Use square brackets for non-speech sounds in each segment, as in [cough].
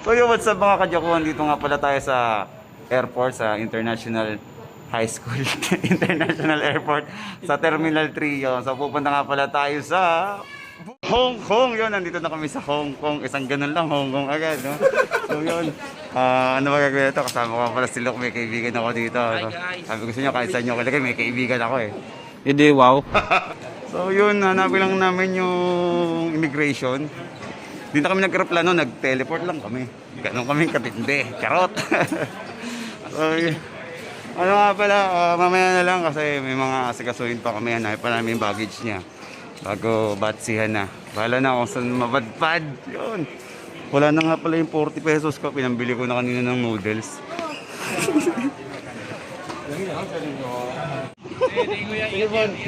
So yo, what's up mga kajakuan? Dito nga pala tayo sa airport, sa International High School, [laughs] International Airport, sa Terminal 3 yun. So pupunta nga pala tayo sa Hong Kong. Yun, nandito na kami sa Hong Kong. Isang ganun lang, Hong Kong agad. No? So yun, ah, ano ba gagawin ito? Kasama ko pala si Luke, may kaibigan ako dito. No? Sabi ko sa inyo, kahit sa inyo kalagay, may kaibigan ako eh. Hindi, wow. [laughs] So yun, hanapin lang namin yung immigration. Di na kami nagkaroplano, nag-teleport lang kami. Ganon kami katindi. So, yun. ano nga pala, ah, mamaya na lang kasi may mga asikasuhin pa kami. Hanapin pa namin baggage niya. Bago batsihan na. Bahala na kung saan mabadpad. Yun. Wala na nga pala yung 40 pesos ko. Pinambili ko na kanina ng noodles.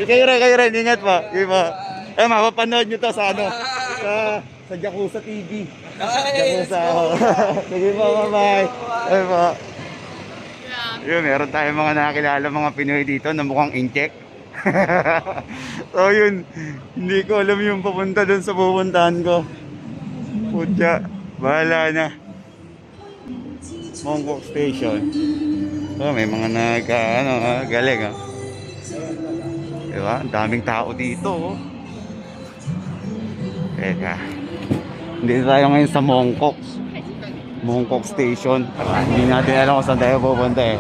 kayo rin, kayo rin. Ingat po. Sige po. Eh, mapapanood nyo to sa ano? [laughs] Sa, sa Jakusa TV. Jakusa. oh. [laughs] Sige po, bye-bye. Bye po. Yun, meron tayong mga nakakilala mga Pinoy dito na mukhang incheck. [laughs] so yun, hindi ko alam yung papunta doon sa pupuntahan ko. Putya, bahala na. Mongkok Station. So, may mga nag, ah, ano, ah, galing ah. Diba? Ang daming tao dito. Oh. Teka. Hindi tayo ngayon sa Mongkok. Mongkok Station. Hindi natin alam kung saan tayo pupunta eh.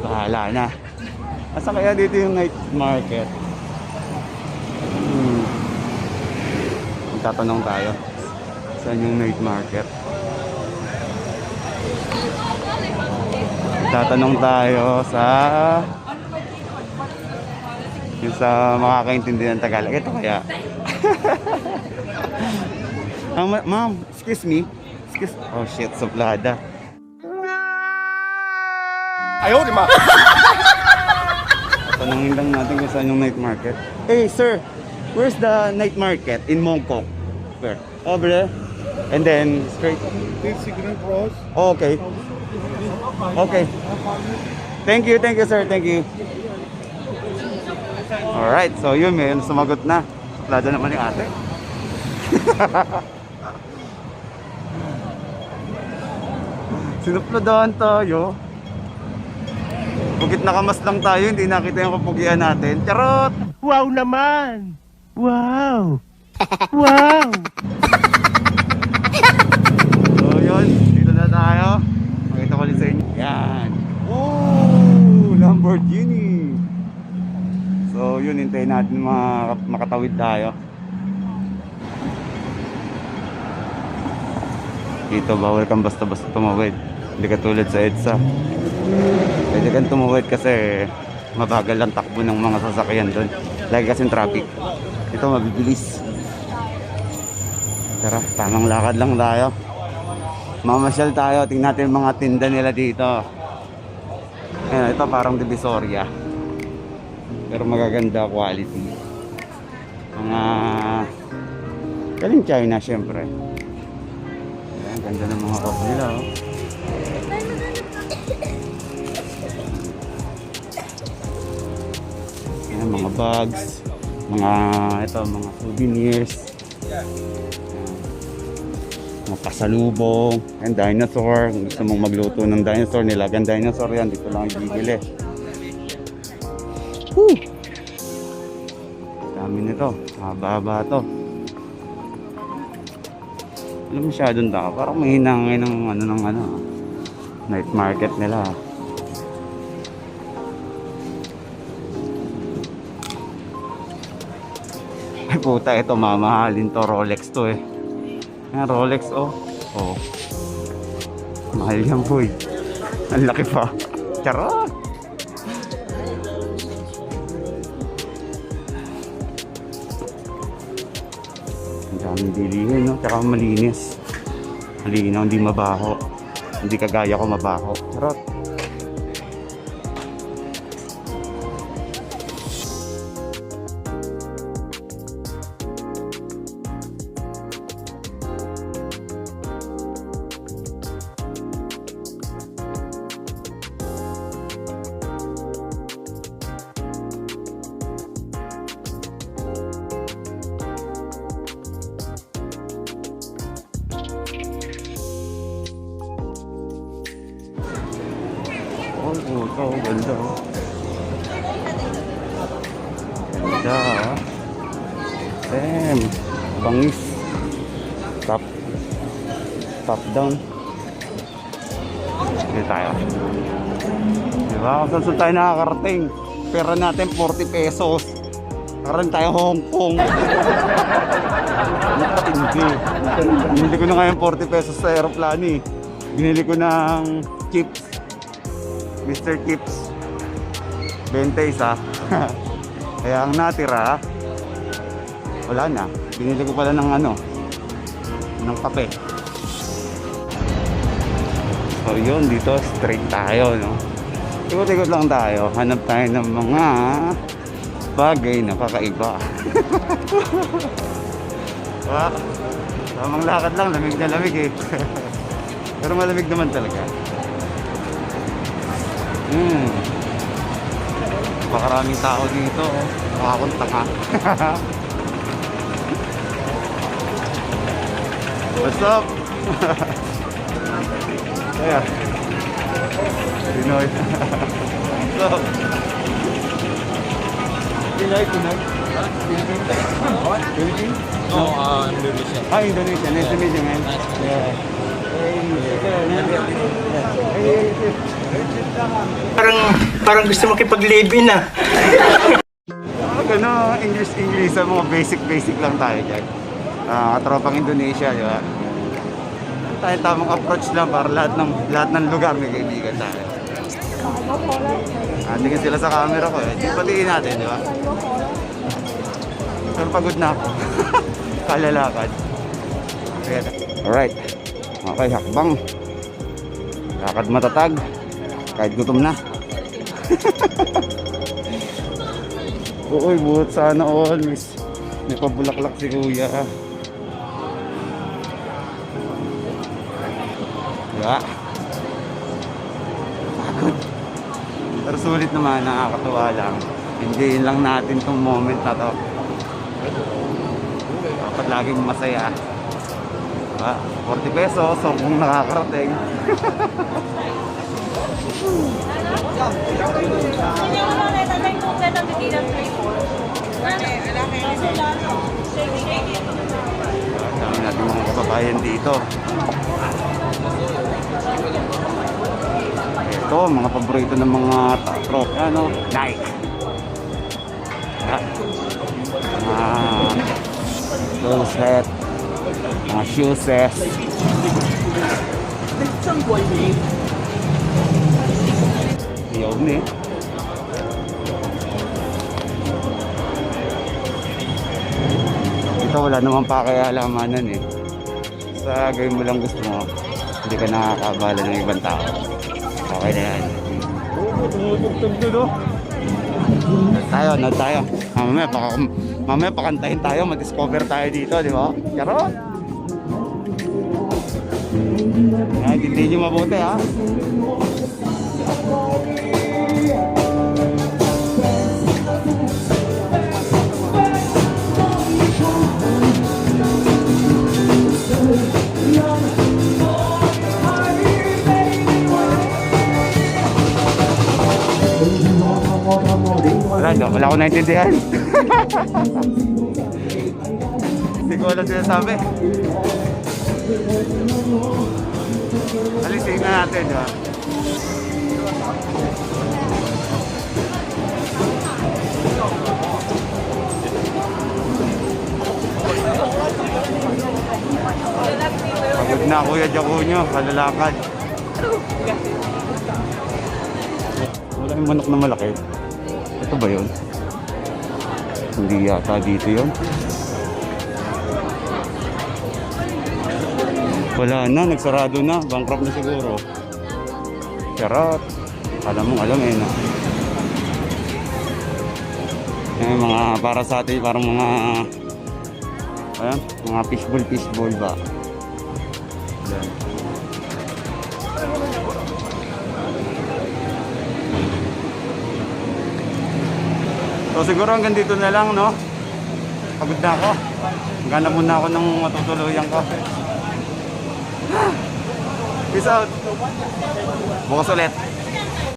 Bahala na. Asa kaya dito yung night market? Hmm. Tatanong tayo. Saan yung night market? Tatanong tayo sa yung sa makakaintindi ng Tagalog. Ito kaya. [laughs] Ah, ma- ma'am, excuse me. Excuse Oh shit, suplada. Ayaw, di ma. [laughs] Tanungin lang natin kung saan yung night market. Hey, sir, where's the night market in Mongkok? Where? Over there. And then straight. Signal Cross. Oh, okay. Okay. Thank you, thank you, sir. Thank you. Alright, so yun, may sumagot na. Suplada naman yung ate. [laughs] Sinupladahan tayo. Bukit nakamas lang tayo, hindi nakita yung kapugian natin. Charot! Wow naman! Wow! wow! [laughs] So yun, dito na tayo. Makita ko ulit sa inyo. Yan. Oh, Lamborghini. Yun, hintayin natin makatawid tayo. Dito, bawal kang basta-basta tumawid. Hindi ka tulad sa EDSA. Pwede kang tumawid kasi mabagal lang takbo ng mga sasakyan doon. Lagi kasing traffic. Ito, mabibilis. Tara, tamang lakad lang tayo. Mamasyal tayo, tingnan natin mga tinda nila dito. Ayan, ito parang divisoria. Pero magaganda quality. Mga galing China syempre. Ayan, ganda ng mga cup nila oh. Ayan, mga bags, mga ito, mga souvenirs. mga pasalubong, and dinosaur. Kung gusto mong magluto ng dinosaur, nilagang dinosaur yan. Dito lang bibili. Whew! Dami nito. Haba-haba to. Alam masyadong tao. Parang mahina ngayon ng ano ng ano. Night market nila. Ay puta, ito mamahalin to. Rolex to eh. Yan, Rolex, oh. Oh. Mahal yan, boy. Ang laki pa. Charot! Daming bilihin, no? Tsaka malinis. Malinaw, hindi mabaho. Hindi kagaya ko mabaho. Charot! Puto, ganda oh. Ganda ah. Damn. Bangis. Top. Top down. Dito tayo. Diba? Saan saan tayo nakakarating. Pera natin 40 pesos. Karan tayo Hong Kong. Ano patindi? Binili ko na ngayon 40 pesos sa aeroplano eh. Binili ko ng chips. Mr. Chips. 20 isa. [laughs] Kaya ang natira, wala na. Binili ko pala ng ano, ng kape. So yun, dito straight tayo, no? Ikot-ikot lang tayo. Hanap tayo ng mga bagay na kakaiba. Wow. [laughs] Tamang lakad lang, lamig na lamig eh. [laughs] Pero malamig naman talaga. Hmm. Pakaraming tao dito. oh. Mukha akong tanga. [laughs] What's up? [laughs] yeah. Pinoy. What's [laughs] up? Pinoy, Pinoy. Philippines? No, uh, Indonesia. Ah, Indonesia. Nice to meet you, man. Yeah. Parang parang gusto mo kipag-live-in ah. Ano, English, English, sa mga basic-basic lang tayo dyan. Ah, katropang Indonesia, di ba? Tayo tamang approach lang para lahat ng lahat ng lugar may kaibigan tayo. Ah, tingin sila sa camera ko eh. Patiin natin, di ba? Pero pagod na ako. [laughs] Kalalakad. Alright. Okay, hakbang. Lakad matatag. Kahit gutom na. [laughs] Uy, buhat sana all. Miss. May pabulaklak si kuya. Diba? Pagod. Pero sulit naman, nakakatuwa lang. Enjoyin lang natin tong moment na to. Dapat laging masaya. Diba? 40 pesos, so kung nakakarating. Dami natin mga kababayan dito. Ito, mga paborito ng mga truck, ano, Nike. Ah, clothes set, mga shoes set. Ayaw ni. Ito wala naman pakialamanan eh. Sa gawin mo lang gusto mo, hindi ka nakakabala ng ibang tao. Okay na yan. Tayo, na tayo. Mamaya, baka, mamaya pakantahin tayo, ma-discover tayo dito, di ba? Charot! Yan, hindi nyo mabuti ha. Wala, no, wala akong naintindihan. [laughs] Hindi ko alam sinasabi. Alisin na natin, ba? Pagod na kuya Jacunyo, kalalakad. Wala yung manok na malaki. Ito ba yun? Hindi yata dito yun. Wala na, nagsarado na. Bankrupt na siguro. Charot. Alam mong alam eh, no? Eh, mga para sa atin, parang mga ayan, mga fishball, fishball ba? Yan. So siguro hanggang dito na lang, no? Pagod na ako. Gana muna ako ng matutuluyan ko. Peace out. Bukas ulit.